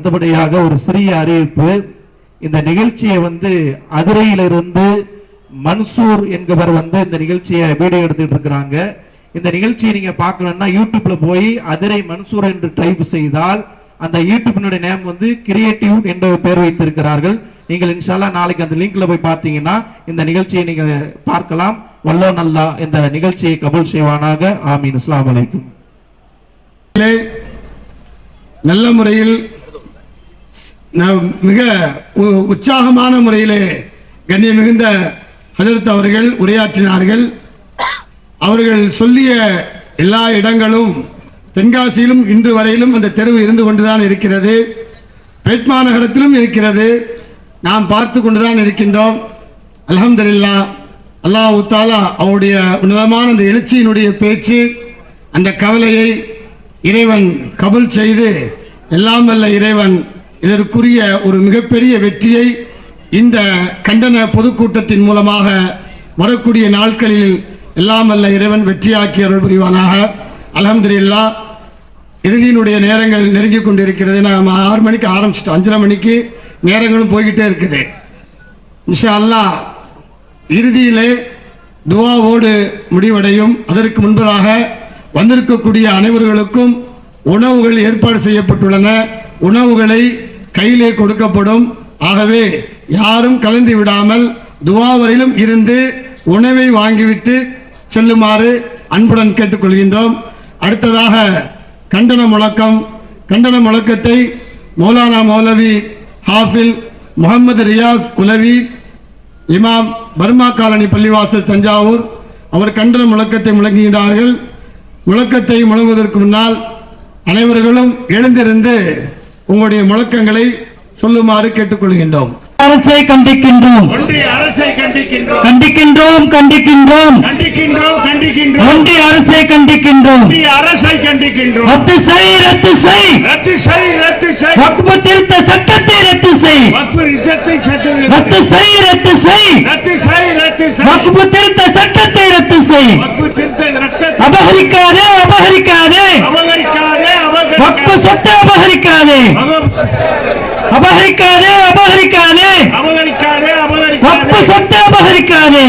அடுத்தபடியாக ஒரு சிறிய அறிவிப்பு. இந்த நிகழ்ச்சியை வந்து அதிரையிலிருந்து மன்சூர் என்பவர் வந்து இந்த நிகழ்ச்சியை வீடியோ எடுத்துட்டு இருக்கிறாங்க. இந்த நிகழ்ச்சியை நீங்க பார்க்கணும்னா யூடியூப்ல போய் அதிரை மன்சூர் என்று டைப் செய்தால் அந்த யூடியூபினுடைய நேம் வந்து கிரியேட்டிவ் என்ற பெயர் வைத்திருக்கிறார்கள். நீங்கள் இன்ஷால்லா நாளைக்கு அந்த லிங்க்ல போய் பார்த்தீங்கன்னா இந்த நிகழ்ச்சியை நீங்க பார்க்கலாம். வல்லோ நல்லா இந்த நிகழ்ச்சியை கபூல் செய்வானாக. ஆமீன். இஸ்லாம் அலைக்கும். நல்ல முறையில் மிக உ- உற்சாகமான முறையிலே கண்ணிய மிகுந்த ஹதரத் அவர்கள் உரையாற்றினார்கள். அவர்கள் சொல்லிய எல்லா இடங்களும் தென்காசியிலும் இன்று வரையிலும் அந்த தெருவு இருந்து கொண்டுதான் இருக்கிறது. பேட்மாநகரத்திலும் இருக்கிறது. நாம் பார்த்து கொண்டுதான் இருக்கின்றோம். அலமதுல்லா அல்லாஹ் தாலா அவருடைய உன்னதமான அந்த எழுச்சியினுடைய பேச்சு அந்த கவலையை இறைவன் கபுல் செய்து எல்லாம் வல்ல இறைவன் இதற்குரிய ஒரு மிகப்பெரிய வெற்றியை இந்த கண்டன பொதுக்கூட்டத்தின் மூலமாக வரக்கூடிய நாட்களில் எல்லாம் வல்ல இறைவன் வெற்றியாக்கி அருள் புரிவானாக. அலமதுல்லா இறுதியினுடைய நேரங்கள் நெருங்கி கொண்டிருக்கிறது. நாம் ஆறு மணிக்கு ஆரம்பிச்சிட்டோம். அஞ்சரை மணிக்கு நேரங்களும் போய்கிட்டே இருக்குது. இன்ஷா அல்லாஹ் இறுதியிலே துவாவோடு முடிவடையும். அதற்கு முன்பதாக வந்திருக்கக்கூடிய அனைவர்களுக்கும் உணவுகள் ஏற்பாடு செய்யப்பட்டுள்ளன. உணவுகளை கையிலே கொடுக்கப்படும். ஆகவே யாரும் கலந்து விடாமல் துவாவரிலும் இருந்து உணவை வாங்கிவிட்டு செல்லுமாறு அன்புடன் கேட்டுக்கொள்கின்றோம். அடுத்ததாக கண்டன முழக்கம். கண்டன முழக்கத்தை மௌலானா மௌலவி ஹாஃபில் முகமது ரியாஸ் உலவி இமாம் பர்மா காலனி பள்ளிவாசல் தஞ்சாவூர். அவர் கண்டன முழக்கத்தை முழங்குகின்றார்கள் முழக்கத்தை முழங்குவதற்கு முன்னால் அனைவர்களும் எழுந்திருந்து உங்களுடைய முழக்கங்களை சொல்லுமாறு கேட்டுக்கொள்கின்றோம். அரசை கண்டிக்கின்றோம். அரசை கண்டிக்கின்றோம். கண்டிக்கின்றோம் கண்டிக்கின்றோம். கண்டிக்கின்றோம் கண்டிக்கின்றோம். ஒன்றிய அரசை கண்டிக்கின்றோம். அரசை கண்டிக்கின்றோம். ரத்து செய் ரத்து செய். ரத்து செய் ரத்து செய். சட்டத்தை செய் வக்பு யுத்தத்தை சற்று ரத்து செய் ரத்து செய் ரத்து செய் ரத்து செய் வக்பு திருத்த சட்டத்தை ரத்து செய் வக்பு திருத்த ரத்தத்தை அபகரிக்காதே அபகரிக்காதே அபகரிக்காதே வக்பு அபகரிக்காதே சொத்தை அபகரிக்காதே அபகரிக்காதே அபகரிக்காதே அபகரிக்காதே வக்பு அபகரிக்காதே சொத்தை அபகரிக்காதே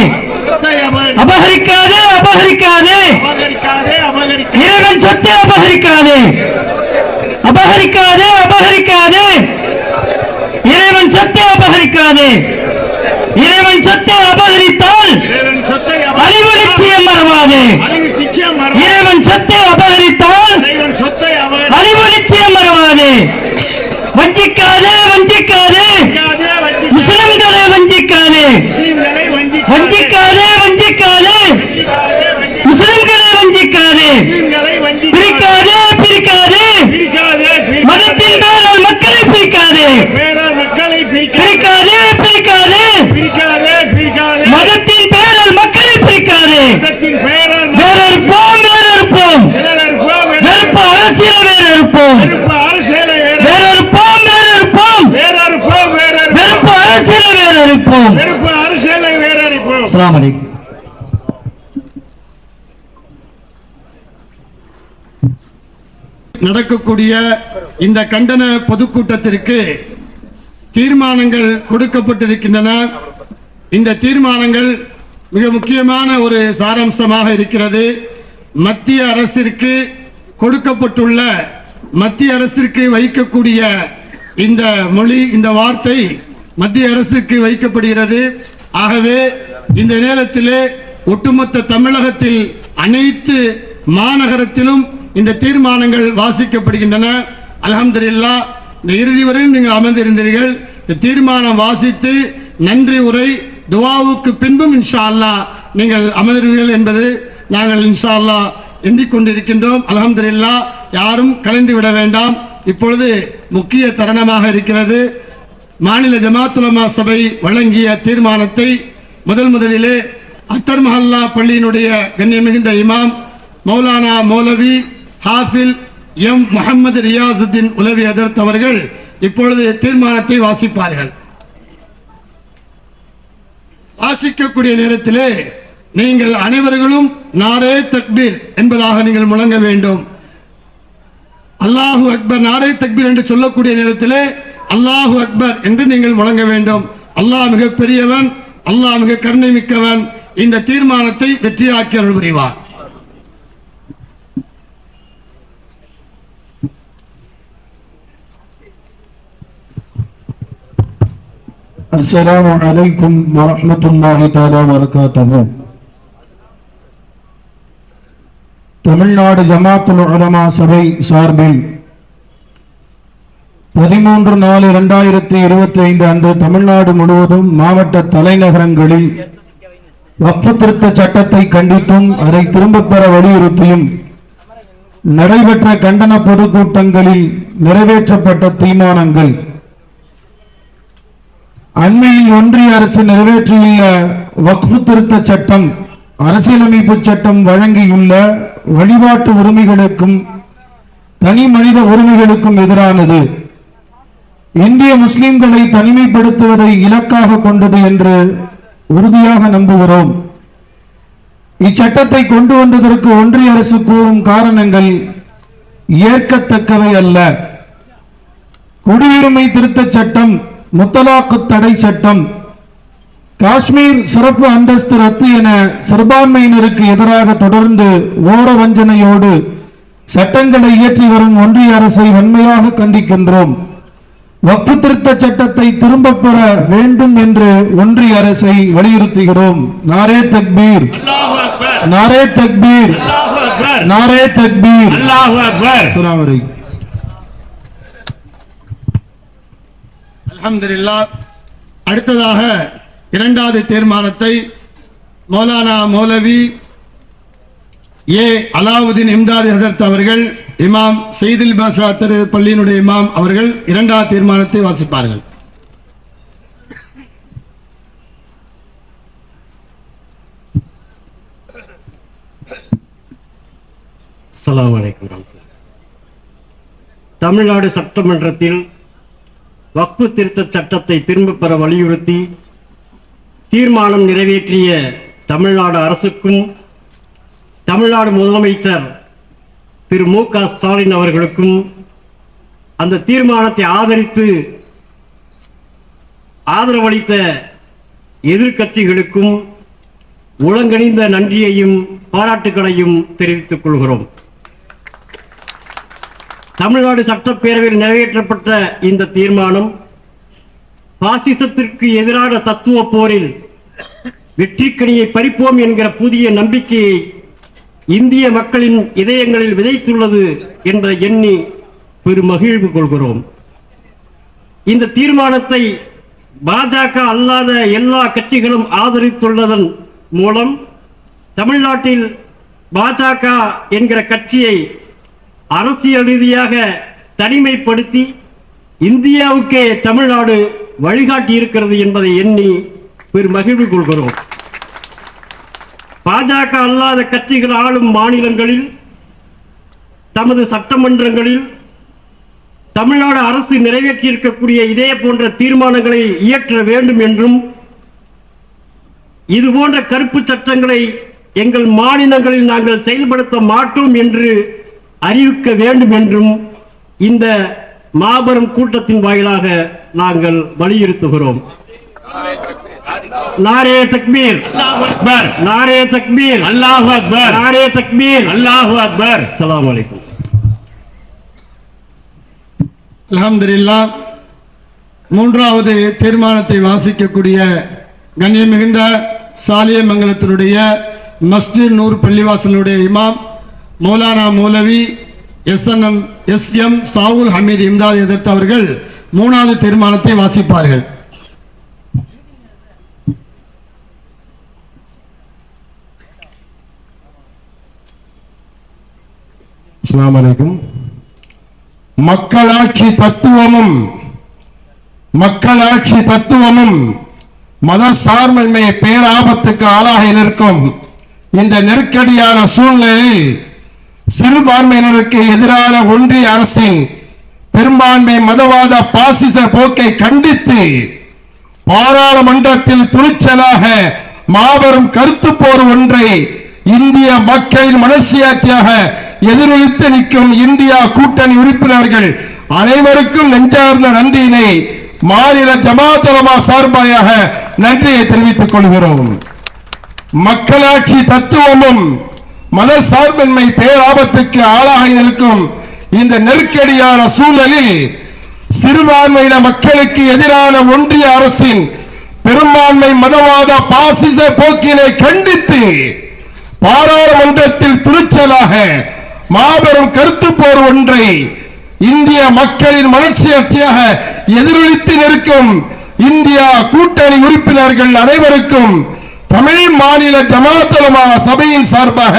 சொத்தை அபகரி- அபகரிக்காதே அபகரிக்காதே அபகரிக்காதே அபகரிக்காதே இறைவன் சொத்தை அபகரிக்காதே அபகரிக்காதே அபகரிக்காதே இறைவன் சொத்தை அபகரிக்காதே இறைவன் சொத்தை அபகரித்தால் அபகரித்தால் நிச்சயம் மறவாதே. இறைவன் சொத்தை அபகரித்தால் அழிவு நிச்சயம் மறவாதே வஞ்சிக்காதே வஞ்சிக்காதே முஸ்லிம்களை வஞ்சிக்காதே முஸ்லிம்களை வஞ்சிக்காதே வஞ்சிக்காதே வஞ்சிக்காதே வஞ்சிக்காதே முஸ்லிம்களை வஞ்சிக்காதே முஸ்லிம்களை வஞ்சிக்காதே பிரிக்காதே பிரிக்காதே பிரிக்காதே மதத்தின் பேரால் மக்களை பிரிக்காதே வேறார் மக்களை பிரிக்காதே பிரிக்காதே பிரிக்காதே பிரிக்காதே பிரிக்காதே மதத்தின் பேரால் மக்களை பிரிக்காதே மதத்தின் பெயரால் வேறறுப்போம் வேறறுப்போம் வேறறுப்போம் வெறுப்பு அரசியல் வேறறுப்போம் வெறுப்பு அரசியலை வேற வேறறுப்போம் வேறறுப்போம் வேறறுப்போம் வேறறுப்போம் வெறுப்பு அரசியல் வேறறுப்போம் வெறுப்பு அரசியலை வேறறுப்போம் அஸ்ஸலாமு நடக்கக்கூடிய இந்த கண்டன பொதுக்கூட்டத்திற்கு தீர்மானங்கள் கொடுக்கப்பட்டிருக்கின்றன. இந்த தீர்மானங்கள் மிக முக்கியமான ஒரு சாராம்சமாக இருக்கிறது. மத்திய அரசிற்கு கொடுக்கப்பட்டுள்ள மத்திய அரசிற்கு வைக்கக்கூடிய இந்த மொழி இந்த வார்த்தை மத்திய அரசுக்கு வைக்கப்படுகிறது. ஆகவே இந்த நேரத்திலே ஒட்டுமொத்த தமிழகத்தில் அனைத்து மாநகரத்திலும் இந்த தீர்மானங்கள் வாசிக்கப்படுகின்றன. அல்ஹம்துலில்லாஹ் இந்த இறுதி வரையும் நீங்கள் அமர்ந்திருந்தீர்கள். இந்த தீர்மானம் வாசித்து நன்றி உரை துவாவுக்கு பின்பும் இன்ஷா அல்லாஹ் நீங்கள் அமர்வீர்கள் என்பது நாங்கள் இன்ஷா அல்லாஹ் எண்ணிக்கொண்டிருக்கின்றோம். அல்ஹம்துலில்லாஹ் யாரும் கலைந்து விட வேண்டாம். இப்பொழுது முக்கிய தருணமாக இருக்கிறது. மாநில ஜமாத்துலமா சபை வழங்கிய தீர்மானத்தை முதல் முதலிலே அத்தர் மஹல்லா பள்ளியினுடைய கண்ணியம் மிகுந்த இமாம் மௌலானா மௌலவி ஹாஃபில் எம் முகமது ரியாசுத்தீன் உலவி அதர்த் அவர்கள் இப்பொழுது தீர்மானத்தை வாசிப்பார்கள். வாசிக்கக்கூடிய நேரத்திலே நீங்கள் அனைவர்களும் நாரே தக்பீர் என்பதாக நீங்கள் முழங்க வேண்டும். அல்லாஹு அக்பர் நாரே தக்பீர் என்று சொல்லக்கூடிய நேரத்திலே அல்லாஹு அக்பர் என்று நீங்கள் முழங்க வேண்டும். அல்லாஹ் மிக பெரியவன் அல்லாஹ் மிக கருணை மிக்கவன் இந்த தீர்மானத்தை வெற்றியாக்கி அருள் புரிவார் அஸ்லாம் வலைக்கும் வரமத்துல்லாஹி தாலா வரகாத்தகு தமிழ்நாடு ஜமாத்துல் உலமா சபை சார்பில் பதிமூன்று நாலு இரண்டாயிரத்தி இருபத்தி ஐந்து அன்று தமிழ்நாடு முழுவதும் மாவட்ட தலைநகரங்களில் வக்ஃபு திருத்த சட்டத்தை கண்டித்தும் அதை திரும்பப் பெற வலியுறுத்தியும் நடைபெற்ற கண்டன பொதுக்கூட்டங்களில் நிறைவேற்றப்பட்ட தீர்மானங்கள். அண்மையில் ஒன்றிய அரசு நிறைவேற்றியுள்ள வக்ஃபு திருத்த சட்டம் அரசியலமைப்பு சட்டம் வழங்கியுள்ள வழிபாட்டு உரிமைகளுக்கும் தனி மனித உரிமைகளுக்கும் எதிரானது. இந்திய முஸ்லிம்களை தனிமைப்படுத்துவதை இலக்காக கொண்டது என்று உறுதியாக நம்புகிறோம். இச்சட்டத்தை கொண்டு வந்ததற்கு ஒன்றிய அரசு கூறும் காரணங்கள் ஏற்கத்தக்கவை அல்ல. குடியுரிமை திருத்தச் சட்டம் முத்தலாக்கு தடை சட்டம் காஷ்மீர் சிறப்பு அந்தஸ்து ரத்து என சிறுபான்மையினருக்கு எதிராக தொடர்ந்து ஓர வஞ்சனையோடு சட்டங்களை இயற்றி வரும் ஒன்றிய அரசை வன்மையாக கண்டிக்கின்றோம். வக்ஃபு திருத்த சட்டத்தை திரும்பப் பெற வேண்டும் என்று ஒன்றிய அரசை வலியுறுத்துகிறோம். நாரே தக்பீர். அல்லாஹு அக்பர். நாரே தக்பீர். அல்லாஹு அக்பர். நாரே தக்பீர். அல்லாஹு அக்பர். அஸ்ஸலாமு அலைக்கும் அல்ஹம்துலில்லாஹ். அடுத்ததாக இரண்டாவது தீர்மானத்தை மௌலானா மௌலவி ஏ அலாவுதீன் இம்தாத் ஹசரத் அவர்கள் இமாம் செய்தில் பாஷா திரு பள்ளியினுடைய இமாம் அவர்கள் இரண்டாவது தீர்மானத்தை வாசிப்பார்கள். அஸ்ஸலாமு அலைக்கும் தமிழ்நாடு சட்டமன்றத்தில் வக்பு திருத்த சட்டத்தை திரும்பப் பெற வலியுறுத்தி தீர்மானம் நிறைவேற்றிய தமிழ்நாடு அரசுக்கும் தமிழ்நாடு முதலமைச்சர் திரு மு க ஸ்டாலின் அவர்களுக்கும் அந்த தீர்மானத்தை ஆதரித்து ஆதரவளித்த எதிர்க்கட்சிகளுக்கும் உளங்கணிந்த நன்றியையும் பாராட்டுகளையும் தெரிவித்துக் கொள்கிறோம். தமிழ்நாடு சட்டப்பேரவையில் நிறைவேற்றப்பட்ட இந்த தீர்மானம் பாசிசத்திற்கு எதிரான தத்துவ போரில் வெற்றிக்கனியை பறிப்போம் என்கிற புதிய நம்பிக்கையை இந்திய மக்களின் இதயங்களில் விதைத்துள்ளது என்பதை எண்ணி பெருமகிழ்வு கொள்கிறோம். இந்த தீர்மானத்தை பாஜக அல்லாத எல்லா கட்சிகளும் ஆதரித்துள்ளதன் மூலம் தமிழ்நாட்டில் பாஜக என்கிற கட்சியை அரசியல் ரீதியாக தனிமைப்படுத்தி இந்தியாவுக்கே தமிழ்நாடு வழிகாட்டி இருக்கிறது என்பதை எண்ணி பெரும் மகிழ்வு கொள்கிறோம். பாஜக அல்லாத கட்சிகள் ஆளும் மாநிலங்களில் தமது சட்டமன்றங்களில் தமிழ்நாடு அரசு நிறைவேற்றியிருக்கக்கூடிய இதே போன்ற தீர்மானங்களை இயற்ற வேண்டும் என்றும் இது போன்ற கருப்பு சட்டங்களை எங்கள் மாநிலங்களில் நாங்கள் செயல்படுத்த மாட்டோம் என்று அறிவிக்க வேண்டும் என்றும் இந்த மாபெரும் கூட்டத்தின் வாயிலாக நாங்கள் வலியுறுத்துகிறோம். நாரே தக்பீர். அல்லாஹு அக்பர். நாரே தக்பீர். அல்லாஹு அக்பர். நாரே தக்பீர். அல்லாஹு அக்பர். அஸ்ஸலாமு அலைக்கும். அல்ஹம்துலில்லாஹ். மூன்றாவது தீர்மானத்தை வாசிக்கக்கூடிய கண்ணியம் மிகுந்த சாலியமங்கலத்தினுடைய மஸ்ஜித் நூர் பள்ளிவாசலுடைய இமாம் மௌலானா மௌலவி S N M S M Shahul Hameed Imdad எதிர்த்து அவர்கள் மூணாவது தீர்மானத்தை வாசிப்பார்கள். அஸ்லாம் வலைக்கும் மக்களாட்சி தத்துவமும் மக்களாட்சி தத்துவமும் மத சார்பின்மை பேராபத்துக்கு ஆளாக நிற்கும் இந்த நெருக்கடியான சூழ்நிலையில் சிறுபான்மையினருக்கு எதிரான ஒன்றிய அரசின் பெரும்பான்மை மதவாத பாசிச போக்கை கண்டித்து பாராளுமன்றத்தில் துணிச்சலாக மாபெரும் கருத்து போர் ஒன்றை இந்திய மக்களின் மனசியாட்சியாக எதிரொலித்து நிற்கும் இந்தியா கூட்டணி உறுப்பினர்கள் அனைவருக்கும் நெஞ்சார்ந்த நன்றியினை மாநில ஜமாத்தலமா சார்பாயாக நன்றியை தெரிவித்துக் கொள்கிறோம். மக்களாட்சி தத்துவமும் மத சார்பின்மை பேராபத்துக்கு ஆளாகி நிற்கும் இந்த நெருக்கடியான சூழலில் சிறுபான்மையின மக்களுக்கு எதிரான ஒன்றிய அரசின் பெரும்பான்மை மதவாத பாசிச போக்கினை கண்டித்து பாராளுமன்றத்தில் துணிச்சலாக மாபெரும் கருத்து போர் ஒன்றை இந்திய மக்களின் மலர்ச்சியாட்சியாக எதிரொலித்து நிற்கும் இந்தியா கூட்டணி உறுப்பினர்கள் அனைவருக்கும் தமிழ் மாநில ஜமாத்தலமா சபையின் சார்பாக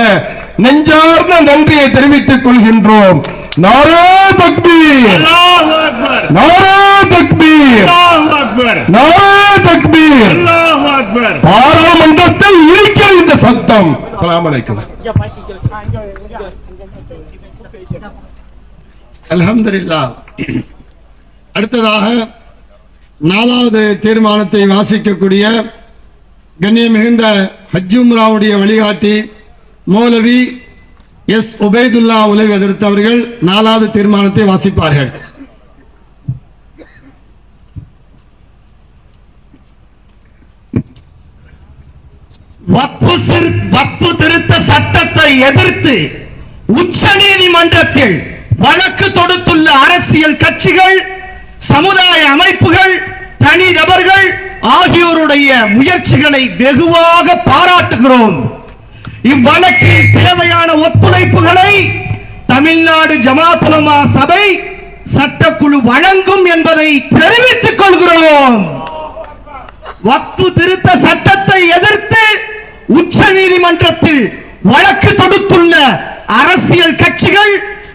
நெஞ்சார்ந்த நன்றியை தெரிவித்துக் கொள்கின்றோம். நாரே தக்பீர்! நாரே தக்பீர்! நாரே தக்பீர்! பாராளுமன்றத்தை இழிக்க இந்த சத்தம். அஸ்ஸலாமு அலைக்கும். அலமதுல்லா அடுத்ததாக நாலாவது தீர்மானத்தை வாசிக்கக்கூடிய கண்ணியம் மிகுந்த ஹஜ்ஜும்ராவுடைய வழிகாட்டி மௌலவி எஸ் உபைதுல்லா உலவி எதிர்த்தவர்கள் நாலாவது தீர்மானத்தை வாசிப்பார்கள். வக்ஃபு வக்ஃபு திருத்த சட்டத்தை எதிர்த்து உச்ச நீதிமன்றத்தில் வழக்கு தொடுத்துள்ள அரசியல் கட்சிகள் சமுதாய அமைப்புகள் தனிநபர்கள் ஆகியோருடைய முயற்சிகளை வெகுவாக பாராட்டுகிறோம். இவ்வழக்கில் தேவையான ஒத்துழைப்புகளை தமிழ்நாடு ஜமாத்துலமா சபை சட்டக்குழு வழங்கும் என்பதை தெரிவித்துக் கொள்கிறோம். வக்ஃபு திருத்த சட்டத்தை எதிர்த்து உச்ச நீதிமன்றத்தில் வழக்கு தொடுத்துள்ள அரசியல் கட்சிகள்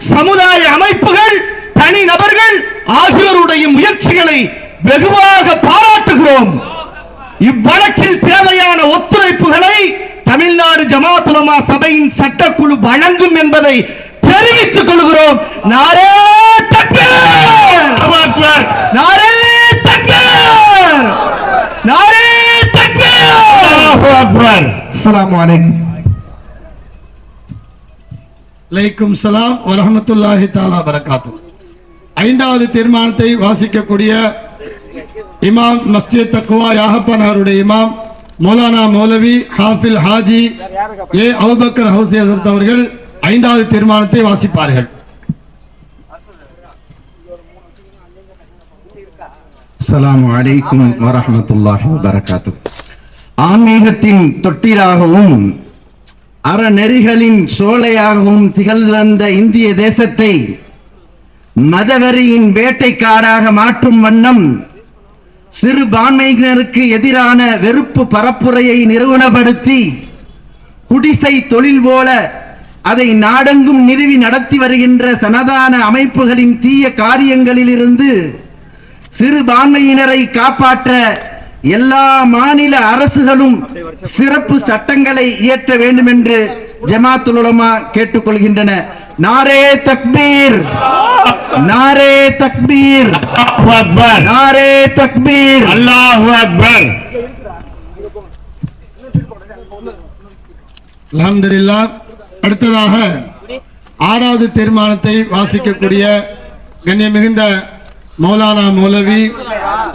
சமுதாய அமைப்புகள் தனிநபர்கள் ஆகியோருடைய முயற்சிகளை வெகுவாக பாராட்டுகிறோம் இவ்வழக்கில் தேவையான ஒத்துழைப்புகளை தமிழ்நாடு ஜமாத்துலமா சபையின் சட்டக்குழு வழங்கும் என்பதை தெரிவித்துக் கொள்கிறோம் நாரே தக்பீர்! நாரே தக்பீர்! நாரே தக்பீர்! அல்லாஹு அக்பர் அஸ்ஸலாமு அலைக்கும் அலைக்கும் சலாம் வரஹமத்துல்லாஹி தாலா வரகாத்து ஐந்தாவது தீர்மானத்தை வாசிக்கக்கூடிய இமாம் மஸ்ஜித் தக்குவா யாகப்பன் அவருடைய இமாம் மௌலானா மௌலவி ஹாஃபில் ஹாஜி ஏ அவுபக்கர் ஹவுசி ஹசரத் அவர்கள் ஐந்தாவது தீர்மானத்தை வாசிப்பார்கள். அஸ்ஸலாமு அலைக்கும் வரஹ்மத்துல்லாஹி வரகாத்து ஆன்மீகத்தின் தொட்டிலாகவும் அறநெறிகளின் சோலையாகவும் திகழ்ந்த இந்திய தேசத்தை மதவெறியின் வேட்டைக்காடாக மாற்றும் வண்ணம் சிறுபான்மையினருக்கு எதிரான வெறுப்பு பரப்புரையை நிறுவனப்படுத்தி குடிசை தொழில் போல அதை நாடெங்கும் நிறுவி நடத்தி வருகின்ற சனதான அமைப்புகளின் தீய காரியங்களிலிருந்து சிறுபான்மையினரை காப்பாற்ற எல்லா மாநில அரசுகளும் சிறப்பு சட்டங்களை இயற்ற வேண்டும் என்று ஜமாத்துல் உலமா கேட்டுக்கொள்கின்றன. நாரே தக்பீர். நாரே தக்பீர். நாரே தக்பீர். அல்லாஹு அக்பர். அல்ஹம்துலில்லா அடுத்ததாக ஆறாவது தீர்மானத்தை வாசிக்கக்கூடிய கண்ணியம் மிகுந்த மௌலானா மௌலவி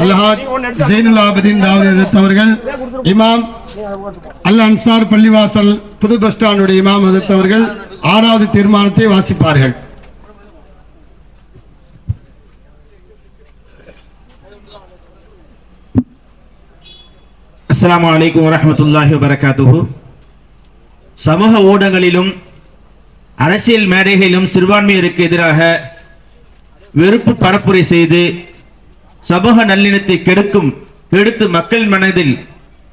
அல்ஹாஜ் ஜெயினுல் ஆபதீன் தாவூத் அவர்கள் இமாம் அல் அன்சார் பள்ளிவாசல் புது பஸ் ஸ்டாண்டுடைய இமாம் எதிர்த்தவர்கள் ஆறாவது தீர்மானத்தை வாசிப்பார்கள். அஸ்லாம் வலைக்கம் வரமத்துல்லாஹி வபரகாத்துஹு. சமூக ஊடகங்களிலும் அரசியல் மேடைகளிலும் சிறுபான்மையருக்கு எதிராக வெறுப்பு பரப்புரை செய்து சமூக நல்லிணத்தை கெடுக்கும் கெடுத்து மக்கள் மனதில்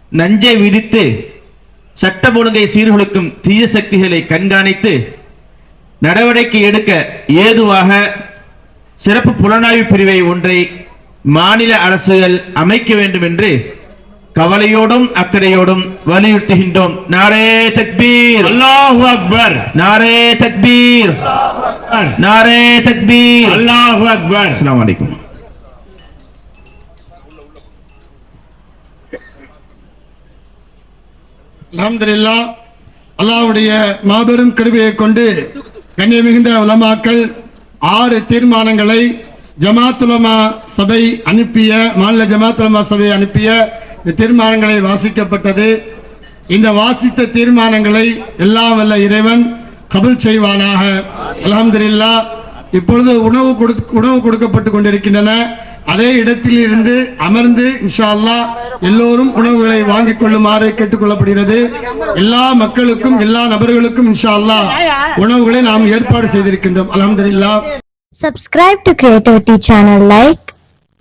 நஞ்சை விதித்து சட்டம் ஒழுங்கை சீர்குலைக்கும் தீய சக்திகளை கண்காணித்து நடவடிக்கை எடுக்க ஏதுவாக சிறப்பு புலனாய்வு பிரிவை ஒன்றை மாநில அரசுகள் அமைக்க வேண்டும் என்று கவலையோடும் அக்கறையோடும் வலியுறுத்துகின்றோம். நாரே தக்பீர். அல்லாஹு அக்பர். நாரே தக்பீர். நாரே தக்பீர். அல்லாஹு அக்பர். அஸ்ஸலாமு அலைக்கும். அலமதுல்லா அல்லாஹ்வுடைய மாபெரும் கருவியை கொண்டு கண்ணிய மிகுந்த உலமாக்கள் ஆறு தீர்மானங்களை ஜமாத்துலமா சபை அனுப்பிய மாநில ஜமாத்துலமா சபை அனுப்பிய இந்த தீர்மானங்களை வாசிக்கப்பட்டது. இந்த வாசித்த தீர்மானங்களை எல்லாம் வல்ல இறைவன் கபுல் செய்வானாக. அலமதுல்லா இப்பொழுது உணவு கொடு உணவு கொடுக்கப்பட்டு கொண்டிருக்கின்றன. அதே இடத்தில் இருந்து அமர்ந்து இன்ஷா அல்லாஹ் எல்லோரும் உணவுகளை வாங்கிக் கொள்ளுமாறு கேட்டுக்கொள்ளப்படுகிறது எல்லா மக்களுக்கும் எல்லா நபர்களுக்கும் இன்ஷா அல்லாஹ் உணவுகளை நாம் ஏற்பாடு செய்திருக்கின்றோம் அல்ஹம்துலில்லாஹ் Subscribe to Creativity channel, like,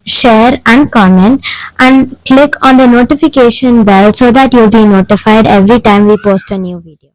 share and comment and click on the notification bell so that you'll be notified every time we post a new video.